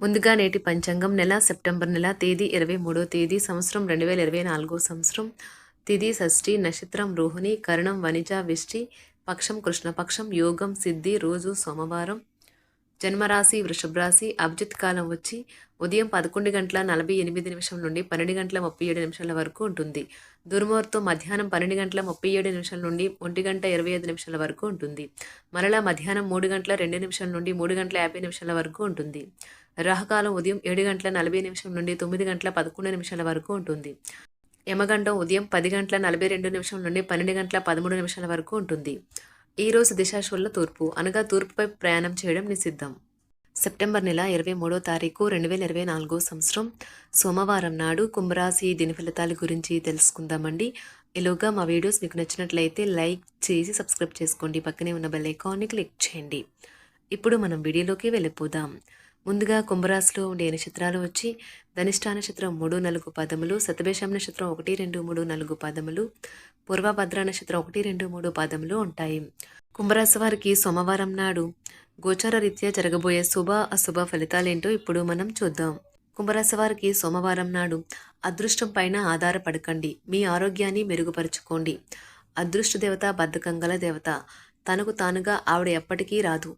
ముందుగా నేటి పంచాంగం నెల సెప్టెంబర్ నెల తేదీ ఇరవై మూడో తేదీ సంవత్సరం రెండు వేల ఇరవై నాలుగో సంవత్సరం. తిథి షష్ఠి నక్షత్రం రోహిణి కరణం వనిజ విష్టి పక్షం కృష్ణపక్షం యోగం సిద్ధి రోజు సోమవారం. జన్మరాశి వృషభరాశి అభిజిత్ కాలం వచ్చి ఉదయం పదకొండు గంటల నలభై ఎనిమిది నిమిషం నుండి పన్నెండు గంటల ముప్పై ఏడు నిమిషాల వరకు ఉంటుంది. దుర్ముహూర్తం మధ్యాహ్నం పన్నెండు గంటల ముప్పై ఏడు నిమిషాల నుండి ఒంటి గంట ఇరవై ఐదు నిమిషాల వరకు ఉంటుంది. మరలా మధ్యాహ్నం మూడు గంటల రెండు నిమిషాల నుండి మూడు గంటల యాభై నిమిషాల వరకు ఉంటుంది. రాహకాలం ఉదయం ఏడు గంటల నలభై నిమిషం నుండి తొమ్మిది గంటల పదకొండు నిమిషాల వరకు ఉంటుంది. యమగండం ఉదయం పది గంటల నలభై రెండు నిమిషం నుండి పన్నెండు గంటల పదమూడు నిమిషాల వరకు ఉంటుంది. ఈ రోజు దిశాశుల తూర్పు అనగా తూర్పుపై ప్రయాణం చేయడం నిషిద్ధం. సెప్టెంబర్ నెల ఇరవై మూడో తారీఖు రెండు వేల ఇరవై నాలుగో సంవత్సరం. సోమవారం నాడు కుంభరాశి దీని ఫలితాల గురించి తెలుసుకుందామండి. ఈలోగా మా వీడియోస్ మీకు నచ్చినట్లయితే లైక్ చేసి సబ్స్క్రైబ్ చేసుకోండి. పక్కనే ఉన్న బెల్ ఐకాన్ని క్లిక్ చేయండి. ఇప్పుడు మనం వీడియోలోకి వెళ్ళిపోదాం. ముందుగా కుంభరాశిలో ఉండే నక్షత్రాలు వచ్చి ధనిష్టా నక్షత్రం మూడు నాలుగు పదములు సతభేషం నక్షత్రం ఒకటి రెండు మూడు నాలుగు పదములు పూర్వభద్ర నక్షత్రం ఒకటి రెండు మూడు పదములు ఉంటాయి. కుంభరాశి వారికి సోమవారం నాడు గోచార రీత్యా జరగబోయే శుభ అశుభ ఫలితాలేంటో ఇప్పుడు మనం చూద్దాం. కుంభరాశి వారికి సోమవారం నాడు అదృష్టం పైన ఆధారపడకండి. మీ ఆరోగ్యాన్ని మెరుగుపరుచుకోండి. అదృష్ట దేవత బద్ధకంగల దేవత. తనకు తానుగా ఆవిడ ఎప్పటికీ రాదు.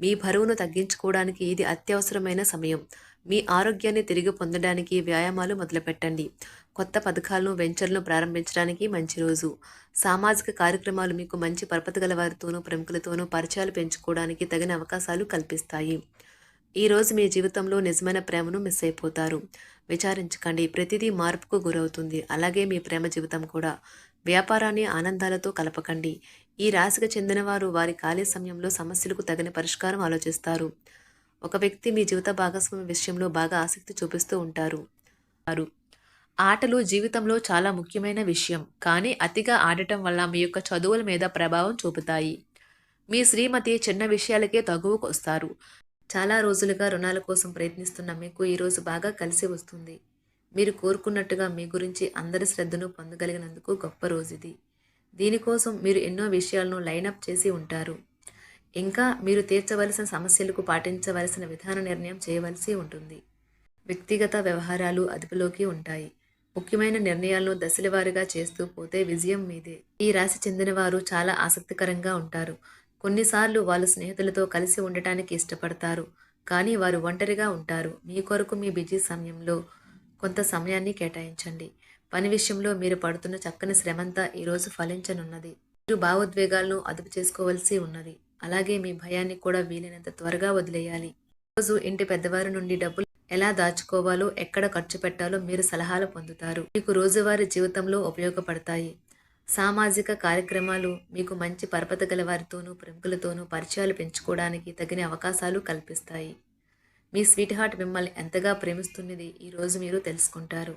మీ బరువును తగ్గించుకోవడానికి ఇది అత్యవసరమైన సమయం. మీ ఆరోగ్యాన్ని తిరిగి పొందడానికి వ్యాయామాలు మొదలుపెట్టండి. కొత్త పథకాలను వెంచర్లను ప్రారంభించడానికి మంచి రోజు. సామాజిక కార్యక్రమాలు మీకు మంచి పరపతి గల వారితోనూ ప్రముఖులతోనూ పరిచయాలు పెంచుకోవడానికి తగిన అవకాశాలు కల్పిస్తాయి. ఈరోజు మీ జీవితంలో నిజమైన ప్రేమను మిస్ అయిపోతారు. విచారించకండి. ప్రతిదీ మార్పుకు గురవుతుంది. అలాగే మీ ప్రేమ జీవితం కూడా. వ్యాపారాన్ని ఆనందాలతో కలపకండి. ఈ రాశికి చెందినవారు వారి ఖాళీ సమయంలో సమస్యలకు తగిన పరిష్కారం ఆలోచిస్తారు. ఒక వ్యక్తి మీ జీవిత భాగస్వామి విషయంలో బాగా ఆసక్తి చూపిస్తూ ఉంటారు. వారు ఆటలు జీవితంలో చాలా ముఖ్యమైన విషయం. కానీ అతిగా ఆడటం వల్ల మీ యొక్క చదువుల మీద ప్రభావం చూపుతాయి. మీ శ్రీమతి చిన్న విషయాలకే తగువకొస్తారు చాలా రోజులుగా రుణాల కోసం ప్రయత్నిస్తున్న మీకు ఈరోజు బాగా కలిసి వస్తుంది. మీరు కోరుకున్నట్టుగా మీ గురించి అందరి శ్రద్ధను పొందగలిగినందుకు గొప్ప రోజు ఇది. దీనికోసం మీరు ఎన్నో విషయాలను లైనప్ చేసి ఉంటారు. ఇంకా మీరు తీర్చవలసిన సమస్యలకు పాటించవలసిన విధాన నిర్ణయం చేయవలసి ఉంటుంది. వ్యక్తిగత వ్యవహారాలు అదుపులోకి ఉంటాయి. ముఖ్యమైన నిర్ణయాలను దశలవారీగా చేస్తూ పోతే విజయం మీదే. ఈ రాశి చెందిన వారు చాలా ఆసక్తికరంగా ఉంటారు. కొన్నిసార్లు వాళ్ళు స్నేహితులతో కలిసి ఉండటానికి ఇష్టపడతారు. కానీ వారు ఒంటరిగా ఉంటారు. మీ కొరకు మీ బిజీ సమయంలో కొంత సమయాన్ని కేటాయించండి. పని విషయంలో మీరు పడుతున్న చక్కని శ్రమంతా ఈరోజు ఫలించనున్నది. మీరు భావోద్వేగాలను అదుపు చేసుకోవలసి ఉన్నది. అలాగే మీ భయాన్ని కూడా వీలైనంత త్వరగా వదిలేయాలి. రోజు ఇంటి పెద్దవారి నుండి డబ్బులు ఎలా దాచుకోవాలో ఎక్కడ ఖర్చు పెట్టాలో మీరు సలహాలు పొందుతారు. మీకు రోజువారీ జీవితంలో ఉపయోగపడతాయి. సామాజిక కార్యక్రమాలు మీకు మంచి పరపత గల వారితోనూ ప్రముఖులతోనూ పరిచయాలు పెంచుకోవడానికి తగిన అవకాశాలు కల్పిస్తాయి. మీ స్వీట్ హార్ట్ మిమ్మల్ని ఎంతగా ప్రేమిస్తున్నది ఈరోజు మీరు తెలుసుకుంటారు.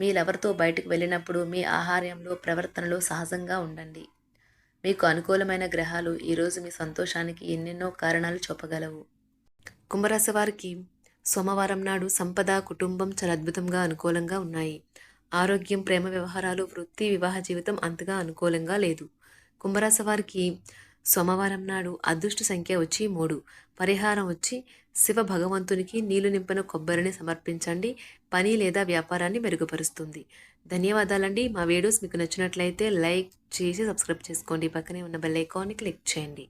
మీ లవర్తో బయటకు వెళ్ళినప్పుడు మీ ఆహార్యంలో ప్రవర్తనలో సహజంగా ఉండండి. మీకు అనుకూలమైన గ్రహాలు ఈరోజు మీ సంతోషానికి ఎన్నెన్నో కారణాలు చూపగలవు. కుంభరాశి వారికి సోమవారం నాడు సంపద కుటుంబం చాలా అద్భుతంగా అనుకూలంగా ఉన్నాయి. ఆరోగ్యం ప్రేమ వ్యవహారాలు వృత్తి వివాహ జీవితం అంతగా అనుకూలంగా లేదు. కుంభరాశి వారికి సోమవారం నాడు అదృష్ట సంఖ్య వచ్చి మూడు. పరిహారం వచ్చి శివ భగవంతునికి నీళ్ళు నింపిన కొబ్బరిని సమర్పించండి. పని లేదా వ్యాపారాన్ని మెరుగుపరుస్తుంది. ధన్యవాదాలండి. మా వీడియోస్ మీకు నచ్చినట్లయితే లైక్ చేసి సబ్స్క్రైబ్ చేసుకోండి. పక్కనే ఉన్న బెల్ ఐకాన్ని క్లిక్ చేయండి.